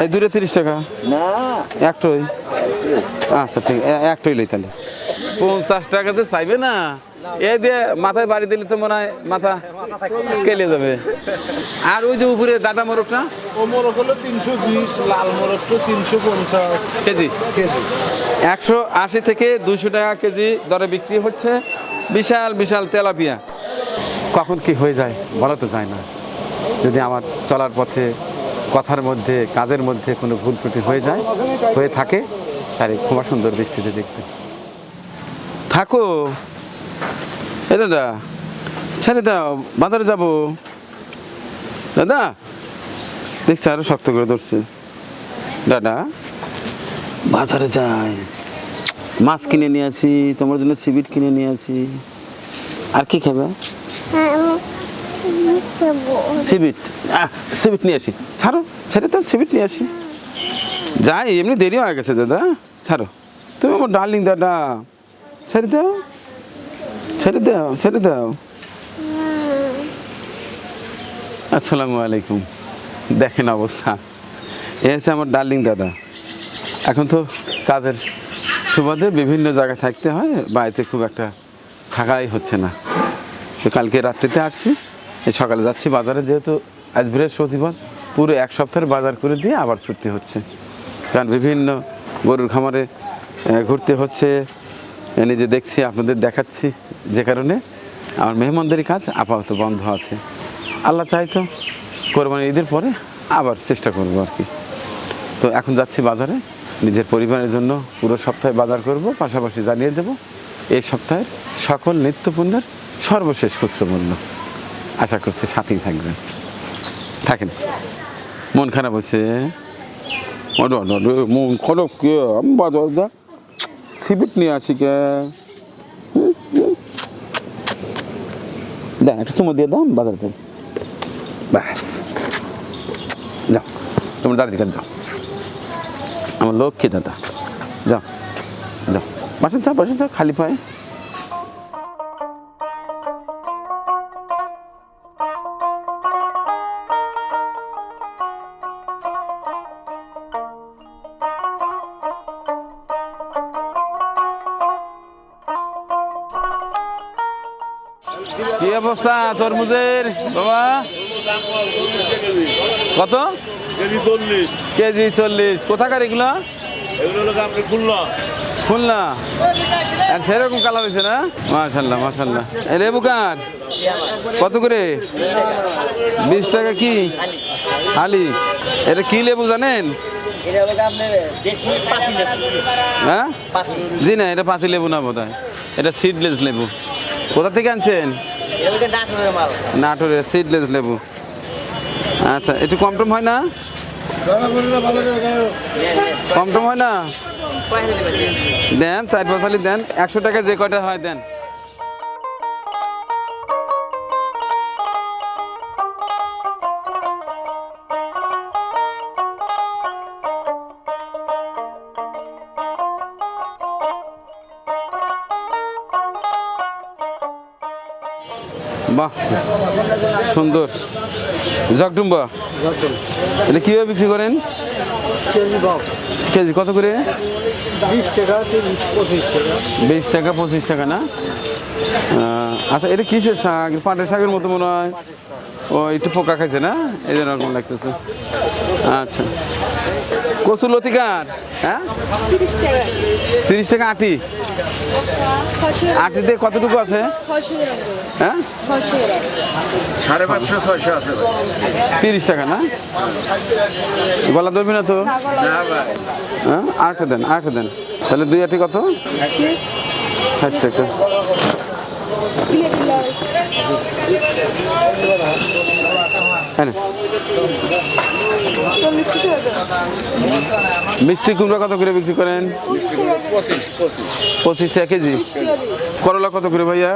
এই দূরে তিরিশ টাকা? না। একটাই? আচ্ছা ঠিক একটাই লই তাহলে। পঞ্চাশ টাকা যে চাইবে না এ দিয়ে মাথায় বাড়ি দিলে তো মনে হয় মাথা কেলে যাবে। আর ওই যে উপরে দাদা মোরগটা? ও মোরগ হলো তিনশো বিশ লাল মোরগ তো তিনশো পঞ্চাশ। কেজি? কেজি। একশো আশি থেকে দুশো টাকা কেজি দরে বিক্রি হচ্ছে। বিশাল বিশাল তেলাপিয়া। কখন কি হয়ে যায় বলা তো যায় না। যদি আমার চলার পথে কথার মধ্যে কাজের মধ্যে কোনো ভুল ত্রুটি হয়ে যায় হয়ে থাকে তাহলে ক্ষমা সুন্দর দৃষ্টিতে দেখবে থাকো। এ দাদা ছেড়ে দাও বাজারে যাব। দাদা দেখছি আরও শক্ত করে ধরছে। দাদা বাজারে যাই। মাছ কিনে নিয়ে আসি তোমার জন্য সিবিট কিনে নিয়ে আসি। আর কি খাবে? সিবিট আহ, সিবিট নিয়ে আসি। ছাড়ো। ছেড়ে তো সিবিট নিয়ে আসি। যাই, এমনি দেরি হয়ে গেছে দাদা। ছাড়ো। তুমি আমার ডার্লিং দাদা। ছেড়ে দাও। ছেড়ে দাও ছেড়ে দাও। আসসালামু আলাইকুম। দেখেন অবস্থা। এ হচ্ছে আমার ডার্লিং দাদা। এখন তো কাজের সুবাদে বিভিন্ন জায়গায় থাকতে হয়, বাড়িতে খুব একটা থাকাই হচ্ছে না। তো কালকে রাত্রিতে আসছি। এই সকালে যাচ্ছি বাজারে, যেহেতু আজ বৃহস্পতিবার। পুরো এক সপ্তাহের বাজার করে দিয়ে আবার ছুটতে হচ্ছে। কারণ বিভিন্ন গরুর খামারে ঘুরতে হচ্ছে। নিজে দেখছি, আপনাদের দেখাচ্ছি যে কারণে। আমার মেহমানদারি কাজ আপাতত বন্ধ আছে। আল্লাহ চাইতো কোরবানি ঈদের পরে আবার চেষ্টা করব আর কি। তো এখন যাচ্ছি বাজারে, নিজের পরিবারের জন্য পুরো সপ্তাহে বাজার করব, পাশাপাশি জানিয়ে দেব, এই সপ্তাহের সকল নিত্য পণ্যের সর্বশেষ খুচরো মূল্য। আশা করছি সাথেই থাকবেন। থাকেন। মন খারাপ ওরে, মন খারাপ কে? আমি বাজার সিবিট নিয়ে আসি কে। দেন একটা চুমো দিয়ে দাও বাজার যাই। ব্যাস। যাও তোমার দাদির কাছে যাও। আমার লক্ষ্মী দাদা। যাও যাও। বাসে যাও বাসে যাও খালি পায়ে। অবস্থা তরমুজের বাবা। কত? কেজি চল্লিশ। কেজি চল্লিশ। কোথাকার এগুলো? খুলনা। খুলনা। আর সেরকম কালার হয়েছে না? মাশাল্লাহ মাশাল্লাহ লেবু কার? কত করে? বিশ টাকা কি? আলি। এটা কি লেবু জানেন? হ্যাঁ? জি না এটা পাতি লেবু না বোধ এটা সিডলেস লেবু। কোথা থেকে আনছেন? নাটোরের সিডলেস লেবু। আচ্ছা একটু কম টম হয় না? কম টম হয় না? দেন চার পাঁচালি দেন। একশো টাকা যে কয়টা হয় দেন। বাহ সুন্দর। জগডুম্বা এটা কীভাবে বিক্রি করেন? কেজি কত করে? বিশ টাকা তিরিশ পঁচিশ টাকা। বিশ টাকা পঁচিশ টাকা না? আচ্ছা এটা কিসের শাক? পাটের শাকের মতো মনে হয়। ও একটু পোকা খাইছে না? এই জন্য লাগতেছে। আচ্ছা। কচুর লতিকার হ্যাঁ? তিরিশ টাকা। আটি। আটিতে কতটুকু আছে? হ্যাঁ? সাড়ে পাঁচশো ছয়শো আছে তিরিশ টাকা না? গলা ধরবি না তো? না ভাই। হ্যাঁ? আটটা দেন আটটা দেন। তাহলে দুই আটি কত? ষাট টাকা। হ্যাঁ মিষ্টি কুমড়া কত করে বিক্রি করেন? পঁচিশ টাকা কেজি। করলা কত করে ভাইয়া?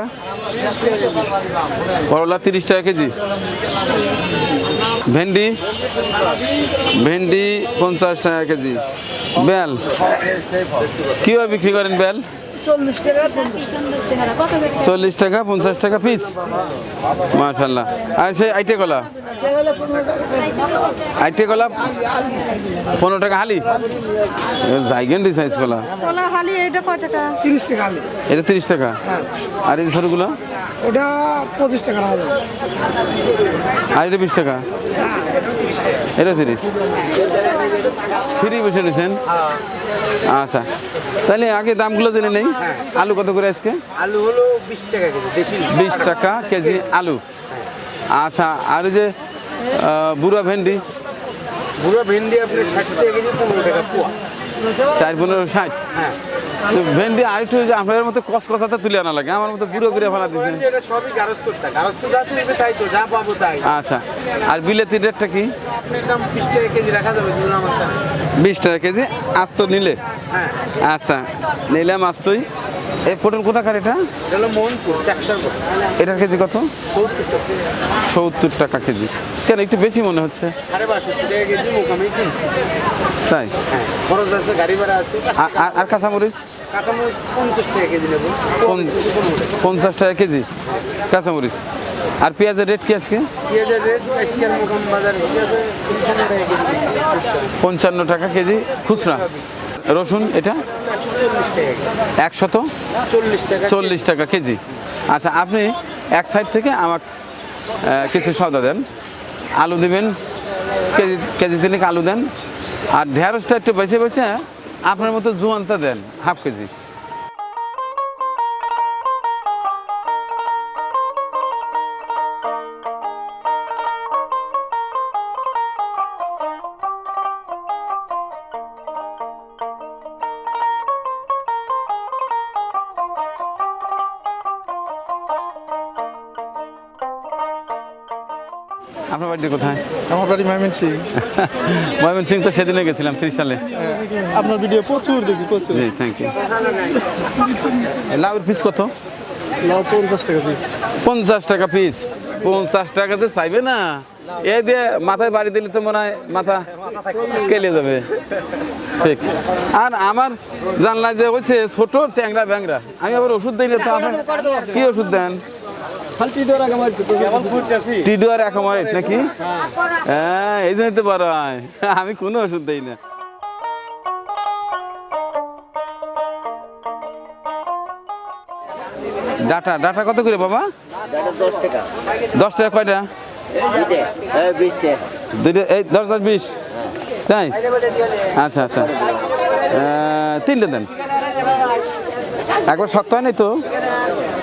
করলা তিরিশ টাকা কেজি। ভেন্ডি? ভেন্ডি পঞ্চাশ টাকা কেজি। বেল? কীভাবে বিক্রি করেন বেল? চল্লিশ টাকা পঞ্চাশ। টাকা পিস মাশাল্লাহ আর সেই আইটে কলা? আইটে কলা পনেরো টাকা হালি? জাইগেন সাইজ কলা। কলা হালি এটা কত টাকা? তিরিশ টাকা আলি এটা তিরিশ টাকা। আর এই ছোটোগুলো? ওটা পঁচিশ টাকা রাখা যাবে। আর এটা বিশ টাকা? এটা তিরিশ। ফ্রি বসে রয়েছেন? আচ্ছা। তাহলে আগে দামগুলো জেনে নেই। আলু কত করে আজকে? আলু হলো বিশ টাকা কেজি বিশ টাকা কেজি আলু। আচ্ছা আর যে বুড়া ভেন্ডি? পুরো ভেন্ডি আপনি ষাট টাকা কেজি পনেরো টাকা পোয়া। চার পনেরো ষাট? তো ভেন্ডি আরেকটু যে আপনাদের মতো কস কষাতে তুলে আনা লাগে আমার মতো বুড়ো করে ফেলা দিচ্ছে সবই গারস্থটা গারস্থ যা তুলবে তাই তো যা পাবো তাই। আচ্ছা আর বিলেতি রেটটা কি? আপনার দাম বিশ টাকা কেজি রাখা যাবে বিশ টাকা কেজি আস্ত নিলে? হ্যাঁ। আচ্ছা নিলাম আস্তই। এই পটল কোথাকার এটা? এটা চাকসার এটার কেজি কত? সত্তর টাকা কেজি। কেন একটু বেশি মনে হচ্ছে। তাই? হ্যাঁ আর- কাঁচামরিচ? পঞ্চাশ টাকা কেজি পঞ্চাশ টাকা কেজি? কাঁচামরিচ? আর পেঁয়াজের রেট কি আজকে? পঞ্চান্ন টাকা কেজি। খুচরা। রসুন এটা? একশত? চল্লিশ টাকা কেজি। আচ্ছা আপনি এক সাইড থেকে আমার কিছু সদা দেন। আলু দেবেন। কেজি কেজি তিনেক আলু দেন। আর ঢেঁড়সটা একটু বেছে বেছে আপনার মতো জোয়ানটা দেন, হাফ কেজি। কোথায়? আমার বাড়ি মাইমেন সিং ময়মন সিং তো সেদিনে গেছিলাম ত্রিশ সালে। আপনার ভিডিও প্রচুর দেখি প্রচুর। জি থ্যাংক ইউ লাউর পিস কত? লাউ পঞ্চাশ টাকা পিস পঞ্চাশ টাকা পিস পঞ্চাশ টাকা যে চাইবে না। এই দিয়ে মাথায় বাড়ি দিলে তো মনে হয় মাথা কেলে যাবে। ঠিক। আর আমার জানলা যে হচ্ছে ছোট ট্যাংরা ব্যাংরা আমি আবার ওষুধ দিলে তো আপনি কি ওষুধ দেন? নাকি? হ্যাঁ এই জন্যই তো হয়। আমি কোনো ওষুধ দিই না। ডাটা ডাটা কত করে বাবা? দশ টাকা কয়টা? দুইটা এই দশ দশ বিশ। তাই? আচ্ছা আচ্ছা। তিনটে দেন। একবার শক্ত হয় নাই তো একটা টাকা সাড়ে দেন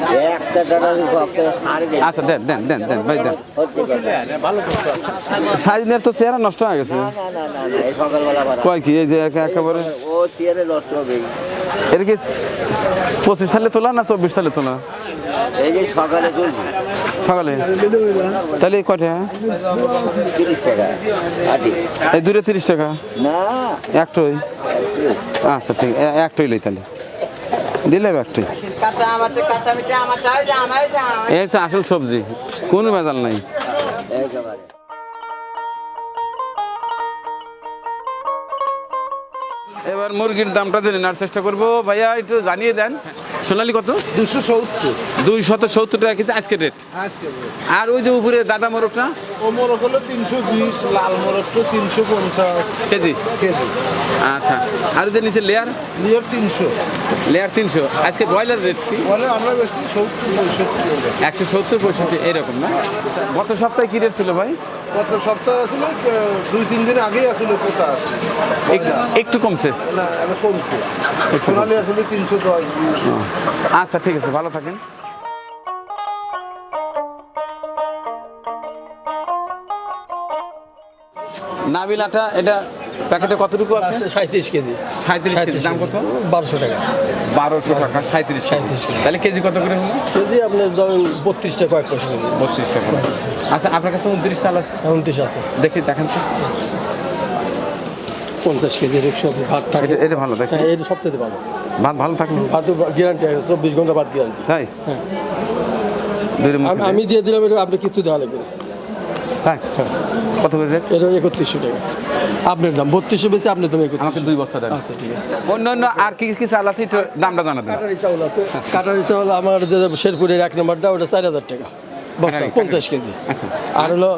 আচ্ছা দেন দেন দেন দেন ভাই দেন। হচ্ছে সাইজ নিয়ে তো চেহারা নষ্ট হয়ে গেছে। না না না না এই সকালবেলা বাড়া। কয় কি এই যে একে- একেবারে? এটা কি পঁচিশ সালে তোলা না চব্বিশ সালে তোলা? সকালে সকালে? তাহলে টাকা। আটি। এই দূরে তিরিশ টাকা? না। একটাই? আচ্ছা ঠিক একটাই লই তাহলে। দিলে একটাই। আসল সবজি, কোনো ভেজাল নাই। এবার মুরগির দামটা জেনে নেওয়ার চেষ্টা করব। ভাইয়া, একটু জানিয়ে দেন। সোনালি কত? দুশো সত্তর। দুই শত সত্তর টাকা কেজি আজকে রেট। আজকে আর ওই যে উপরে দাদা মোরগটা? ও মোরগ হলো তিনশো বিশ লাল মোরগ তো তিনশো পঞ্চাশ কেজি? কেজি। আচ্ছা। আর যে নিচে লেয়ার? লিওর তিনশো। লেয়ার তিনশো। আজকে ব্রয়লার রেট কি? বলে আমরা বেশি একশো সত্তর পঁয়ষট্টি এরকম না? গত সপ্তাহে কি রেট ছিল ভাই? গত সপ্তাহে আসলে দুই তিন দিন আগেই আসলে পঁচাশ। এক- একটু কমছে? না কমছে। সোনালি আসলে তিনশো দশ আচ্ছা ঠিক আছে ভালো থাকেন। নাবিলাটা এটা প্যাকেটে কতটুকু আছে? সাঁত্রিশ কেজি। সাঁত্রিশ কেজি দাম কত? বারোশো টাকা। বারোশো টাকা সাঁত্রিশ সাঁইত্রিশ কেজি। তাহলে কেজি কত করে হলো? কেজি আপনার ধরেন বত্রিশ টাকা কয়েক পয়সা কেজি। বত্রিশ টাকা। আচ্ছা আপনার কাছে উনত্রিশ সাল আছে? উনত্রিশ আছে। দেখি দেখেন তো। পঞ্চাশ কেজি একশো ভাত থাকে। এটা ভালো দেখেন হ্যাঁ এটা সবচেয়ে ভালো। ভাত ভালো থাকল। ভাত গ্যারান্টি আছে চব্বিশ ঘণ্টা ভাত গ্যারান্টি তাই? হ্যাঁ। আমি দিয়ে। দিলাম আপনি কিছু দেওয়া লাগবে। হ্যাঁ। কত করে রেট এটা একত্রিশশো টাকা। আপনার দাম বত্রিশশো বেশি আপনার দাম আমাকে দুই বস্তা দেন। আচ্ছা ঠিক আছে। অন্য অন্য আর কি কি চাল আছে দামটা জানা দেন। কাটারি চাউল আছে। কাটারি চাউল আমার যে শেরপুরের এক নম্বরটা ওটা চার হাজার টাকা। বস্তা পঞ্চাশ কেজি। আচ্ছা। আর হলো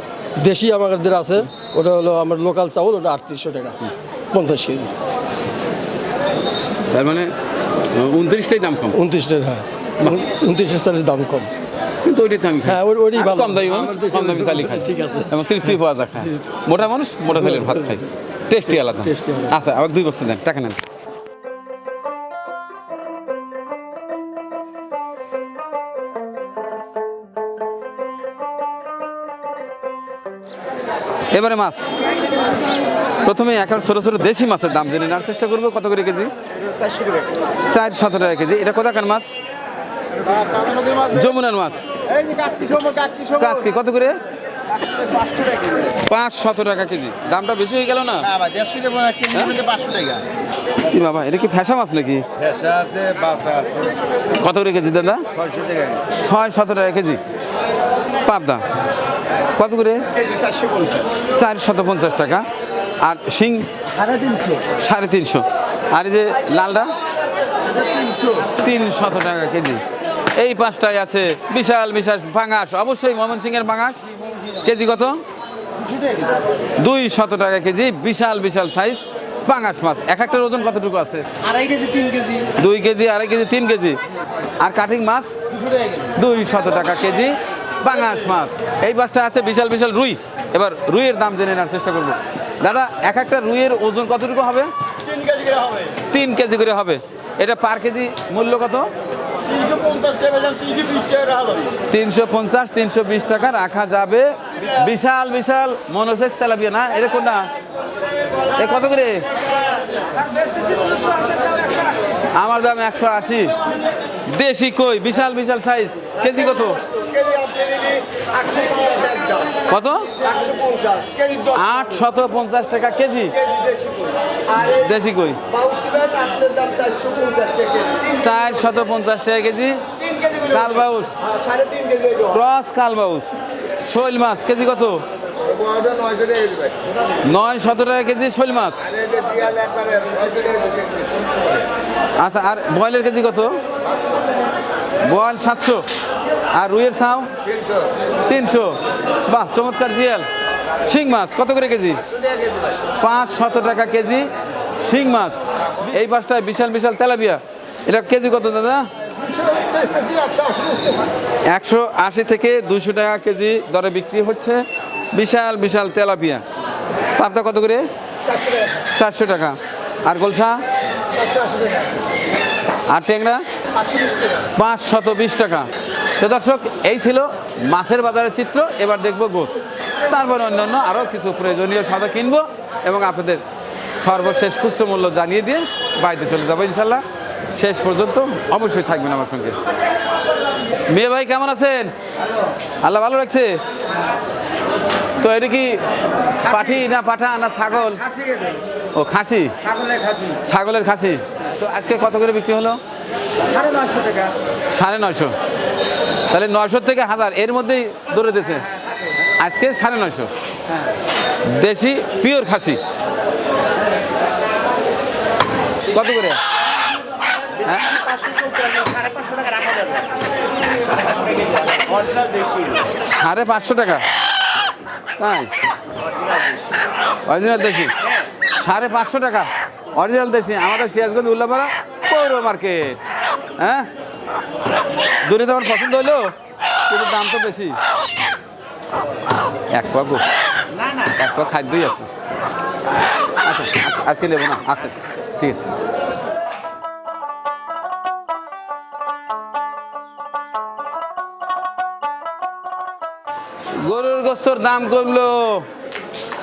দেশি আমাদের আছে ওটা হলো আমার লোকাল চাউল ওটা আটত্রিশশো টাকা। পঞ্চাশ কেজি। তার মানে উনত্রিশটাই দাম কম। উনত্রিশটার হ্যাঁ। উনত্রিশের চালের দাম কম। কিন্তু ওইটাই আমি হ্যাঁ, ওইটাই ভালো। কম দামি মানুষ কম দামি চালি খাই ঠিক আছে। এবং তৃপ্তি পাওয়া যায় খায় মোটা মানুষ মোটা চালের ভাত খাই টেস্টি আলাদা। আচ্ছা আবার দুই বস্তা দেন টাকা নেন। এবারে মাছ। প্রথমে এখন ছোট ছোট দেশি মাছের দাম জেনে নেওয়ার চেষ্টা করব কত করে কেজি? চার সতেরো টাকা কেজি। এটা কোথাকার মাছ? যমুনার মাছ। কাজকে কত করে? পাঁচ শত টাকা কেজি। দামটা বেশি হয়ে গেল না? না ভাই দেড়শো টাকা কেজি মধ্যে পাঁচশো টাকা। কি বাবা এটা কি ফ্যাসা মাছ নাকি? ভেসা আছে বাসা আছে। কত করে কেজি দাদা? ছয় শত টাকা কেজি। পাবদা। কত করে? চার শত পঞ্চাশ টাকা। আর শিং? সাড়ে তিনশো। সাড়ে তিনশো। আর এই যে লালটা? তিন শত টাকা কেজি। এই পাঁচটায় আছে বিশাল বিশাল বাঙাস অবশ্যই ময়মন সিংয়ের বাঙাস কেজি কত? দুই শত টাকা কেজি বিশাল বিশাল সাইজ পাঙাশ মাছ। এক একটার ওজন কতটুকু আছে? আড়াই কেজি তিন কেজি। দুই কেজি আড়াই কেজি তিন কেজি। আর কাটিং মাছ? দুই শত টাকা কেজি পাঙাশ মাছ। এই মাছটা আছে বিশাল বিশাল রুই। এবার রুইয়ের দাম জেনে নেওয়ার চেষ্টা করব। দাদা এক একটা রুইয়ের ওজন কতটুকু হবে? তিন কেজি করে হবে। এটা পার কেজি মূল্য কত? তিনশো পঞ্চাশ তিনশো বিশ টাকা রাখা যাবে। বিশাল বিশাল। মনোসেক্স তেলাপিয়া না? এরকম না এ কত করে? আমার দাম একশো আশি। দেশি কই? বিশাল বিশাল সাইজ কেজি কত? কত? আটশো পঞ্চাশ টাকা কেজি। দেশি কই? চার শত পঞ্চাশ টাকা কেজি। কালবাউস ক্রস কালবাউস শৈল মাছ, কেজি কত? নয় শত টাকা কেজি শৈল মাছ। আচ্ছা আর বয়েলের কেজি কত? বয়েল সাতশো। আর রুইয়ের ছাও? তিনশো। বাহ চমৎকার জিয়াল। শিং মাছ কত করে কেজি? পাঁচ শত টাকা কেজি শিং মাছ। এই পাঁচটায় বিশাল বিশাল তেলাপিয়া। এটা কেজি কত দাদা? একশো আশি থেকে দুশো টাকা কেজি দরে বিক্রি হচ্ছে। বিশাল বিশাল তেলাপিয়া। পাবদা কত করে? চারশো টাকা। আর গোলসা? আর ট্যাংরা? আশি পাঁচ শত বিশ টাকা। তো দর্শক এই ছিল মাছের বাজারের চিত্র। এবার দেখব গোস তারপরে অন্যান্য আরও কিছু প্রয়োজনীয় সাদা কিনবো এবং আপনাদের সর্বশেষ খুচরো মূল্য জানিয়ে দিয়ে বাড়িতে চলে যাব ইনশাল্লাহ। শেষ পর্যন্ত অবশ্যই থাকবেন আমার সঙ্গে। মেয়ে ভাই কেমন আছেন? আল্লাহ ভালো রাখছে? তো এটা কি পাঠি না পাঠা না ছাগল? ও খাসি? ছাগলের খাসি। ছাগলের খাসি। তো আজকে কত করে বিক্রি হলো? সাড়ে নয়শো টাকা। সাড়ে নয়শো। তাহলে নয়শো থেকে হাজার, এর মধ্যেই দৌড়ে দিয়েছে। আজকে সাড়ে নয়শো। দেশি পিওর খাসি। কত করে? হ্যাঁ? সাড়ে পাঁচশো টাকা। তাই? অরিজিনাল দেশি। সাড়ে পাঁচশো টাকা। অরিজিনাল দেশি। আমাদের সিরাজগঞ্জ উল্লাপাড়া পৌর মার্কেট। হ্যাঁ? দূরে তো আমার পছন্দ হলো? কিন্তু দাম তো বেশি। এক না না। এক পাক খাদ্যই আছে। আচ্ছা আচ্ছা, আজকে নেব না আছে। ঠিক আছে। গরুর গোস্তর দাম কমলো।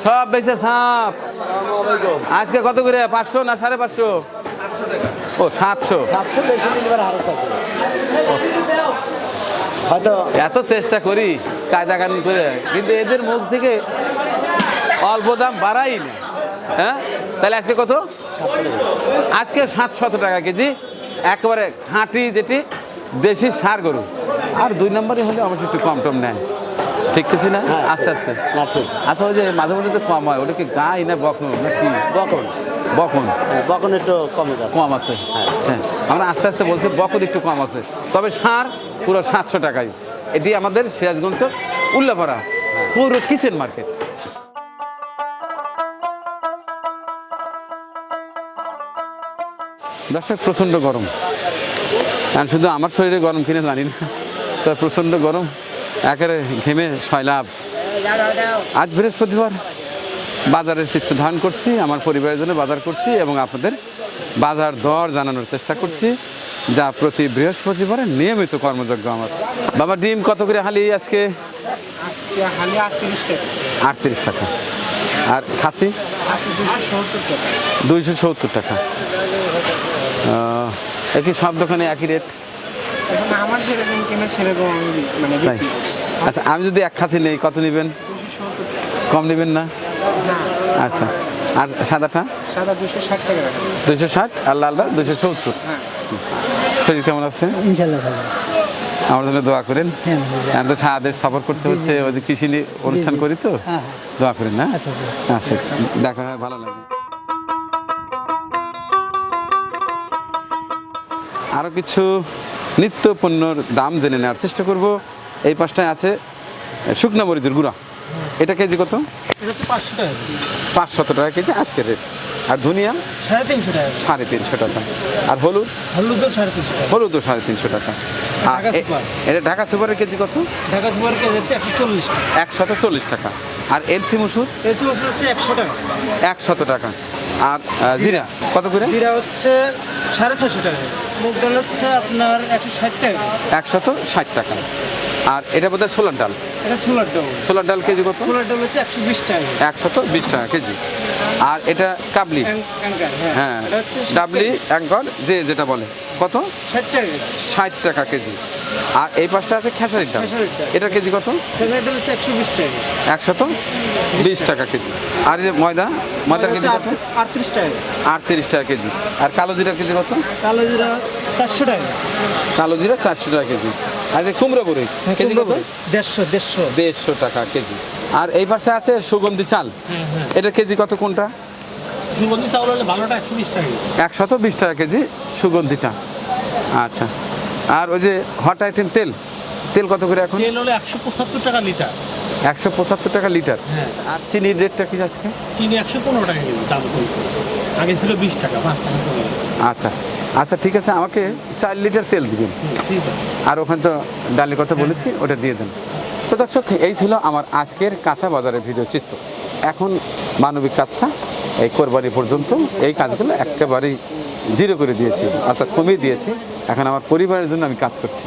সব বেঁচে সাপ। আজকে কত করে? পাঁচশো না সাড়ে পাঁচশো? ও সাতশো সাতশো বেশি নিবার হারো হয়তো এত চেষ্টা করি কায়দা কানুন করে কিন্তু এদের মুখ থেকে অল্প দাম বাড়াই না। হ্যাঁ? তাহলে আজকে কত? আজকে সাতশত টাকা কেজি একেবারে খাঁটি যেটি দেশি সার গরু। আর দুই নম্বরে হলে অবশ্যই একটু কম টম নেয় ঠিক কিছু না? হ্যাঁ, আস্তে আস্তে। আচ্ছা ওই যে মাঝে মধ্যে তো কম হয় ওটা কি গাই না বকন? না কি? বকন। বকন। হ্যাঁ, বকন একটু কমে কম আছে। হ্যাঁ। আমরা আস্তে আস্তে বলছি বকন একটু কম আছে। তবে সার পুরো সাতশো টাকায়। এটি আমাদের সিরাজগঞ্জ উল্লাপাড়া পুরো কিচেন মার্কেট। দর্শক প্রচণ্ড গরম। আর শুধু আমার শরীরে গরম কিনে জানি না তো প্রচণ্ড গরম। একেবারে ঘেমে সয়লাভ আজ বৃহস্পতিবার। বাজারের চিত্র ধারণ করছি আমার পরিবারের জন্য বাজার করছি এবং আপনাদের বাজার দর জানানোর চেষ্টা করছি যা প্রতি বৃহস্পতিবারে নিয়মিত কর্মযজ্ঞ আমার। বাবা ডিম কত করে হালি আজকে? আটত্রিশ টাকা। আর খাসি? দুইশো সত্তর টাকা। একই সব দোকানে একই রেট? মানে। আচ্ছা আমি যদি এক খাসি নেই কত নেবেন? কম নেবেন না? আচ্ছা। আর সাদাটা? সাদা দুশো ষাট টাকা দুশো ষাট আর লালটা দুশো সত্তর হ্যাঁ। শরীর কেমন আছে? আমার জন্য দোয়া করেন। হ্যাঁ, আমি তো সফর করতে হচ্ছে ওই যে কৃষি অনুষ্ঠান করি তো? হ্যাঁ, দোয়া করেন না? আচ্ছা, আচ্ছা। দেখা হয় ভালো লাগে। আরও কিছু নিত্য পণ্যর দাম জেনে নেওয়ার চেষ্টা করব। এই পাশটায় আছে শুকনা মরিচের গুঁড়া। এটা কেজি কত? এটা হচ্ছে পাঁচশো টাকা পাঁচশত টাকা কেজি আজকের রেট। আর ধনিয়া? সাড়ে তিনশো টাকা সাড়ে তিনশো টাকা। আর হলুদ? হলুদও সাড়ে তিনশো টাকা। হলুদও সাড়ে তিনশো টাকা। আর। এটা ঢাকা সুপারের কেজি কত? ঢাকা সুপার কেজি হচ্ছে একশো চল্লিশ টাকা। একশত চল্লিশ টাকা। আর এলসি মুসুর? এলচি মশলা হচ্ছে একশো টাকা। একশত টাকা। আর জিরা? কত করে? জিরা হচ্ছে সাড়ে ছশো টাকা। মুগ ডাল হচ্ছে আপনার একশো ষাট টাকা একশত ষাট টাকা। আর এটা বোধ হয় সোলার ডাল এটা ছোলার ডাল সোলার ডাল কেজি কত ছোলার ডাল হচ্ছে একশো বিশ টাকা একশত বিশ টাকা কেজি আর এটা কাবলি হ্যাঁ হ্যাঁ ডাবলি একগর যে যেটা বলে কত ষাট টাকা ষাট টাকা কেজি আর এই পাশটা আছে খেসারির ডাল এটা কেজি কত খেসারির ডাল হচ্ছে একশো বিশ টাকা একশত বিশ টাকা কেজি আর এই যে ময়দা ময়দার কেজি কত আটত্রিশ টাকা আটত্রিশ টাকা কেজি আর কালো জিরার কেজি কত কালো জিরা চারশো টাকা কালো জিরা চারশো টাকা কেজি আর কুমড়ো বড়ি কেজি কত? দেড়শো দেড়শো। দেড়শো টাকা কেজি। আর এই পাশে আছে সুগন্ধি চাল। এটা কেজি কত কোনটা? সুগন্ধি চাউল হলে ভালোটা একশত বিশ টাকা কেজি সুগন্ধিটা। আচ্ছা। আর ওই যে হট আইটেম তেল। তেল কত করে এখন? তেল হলে একশো পঁচাত্তর টাকা লিটার। একশো পঁচাত্তর টাকা লিটার। হ্যাঁ। আর চিনির রেটটা কি আজকে? চিনি একশো পনেরো টাকা দাম আগে ছিল বিশ টাকা আচ্ছা। আচ্ছা ঠিক আছে, আমাকে চার লিটার তেল দিবেন। আর ওখানে তো ডালের কথা বলেছি, ওটা দিয়ে দেন। তো দর্শক, এই ছিল আমার আজকের কাঁচা বাজারের ভিডিও চিত্র। এখন মানবিক কাজটা এই কোরবানি পর্যন্ত, এই কাজগুলো একেবারেই জিরো করে দিয়েছি, অর্থাৎ কমিয়ে দিয়েছি। এখন আমার পরিবারের জন্য আমি কাজ করছি।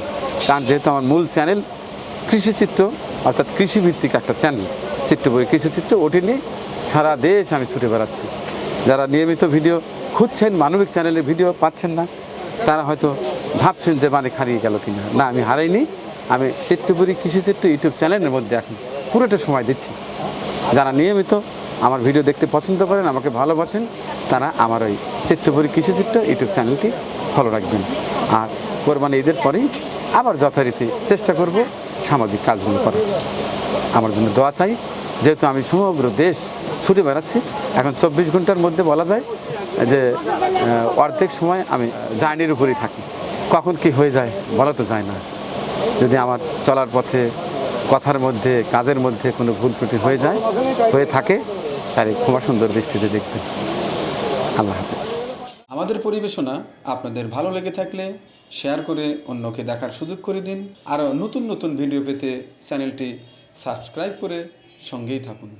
কারণ যেহেতু আমার মূল চ্যানেল কৃষিচিত্র, অর্থাৎ কৃষিভিত্তিক একটা চ্যানেল, চিত্রবই কৃষিচিত্র, ওটি নিয়ে সারা দেশ আমি ছুটে বেড়াচ্ছি। যারা নিয়মিত ভিডিও খুঁজছেন, মানবিক চ্যানেলে ভিডিও পাচ্ছেন না। তারা হয়তো ভাবছেন যে মানে হারিয়ে গেল কিনা। না, আমি হারাইনি। আমি চিত্রপুরী কৃষিচিত্র ইউটিউব চ্যানেলের মধ্যে এখন পুরোটা সময় দিচ্ছি। যারা নিয়মিত আমার ভিডিও দেখতে পছন্দ করেন, আমাকে ভালোবাসেন, তারা আমার ওই চিত্রপুরী কৃষিচিত্র ইউটিউব চ্যানেলটি ফলো রাখবেন। আর কোরবানি ঈদের পরেই আবার যথারীতি চেষ্টা করব সামাজিক কাজগুলো করার। আমার জন্য দোয়া চাই। যেহেতু আমি সমগ্র দেশ ছুটে বেড়াচ্ছি, এখন চব্বিশ ঘণ্টার মধ্যে বলা যায় যে অর্ধেক সময় আমি জার্নির উপরেই থাকি। কখন কি হয়ে যায় বলা তো যায় না। যদি আমার চলার পথে, কথার মধ্যে, কাজের মধ্যে কোনো ভুল ত্রুটি হয়ে যায়, হয়ে থাকে, তাহলে ক্ষমা সুন্দর দৃষ্টিতে দেখবেন। আল্লাহ হাফিজ। আমাদের পরিবেশনা আপনাদের ভালো লেগে থাকলে শেয়ার করে অন্যকে দেখার সুযোগ করে দিন। আরও নতুন নতুন ভিডিও পেতে চ্যানেলটি সাবস্ক্রাইব করে সঙ্গেই থাকুন।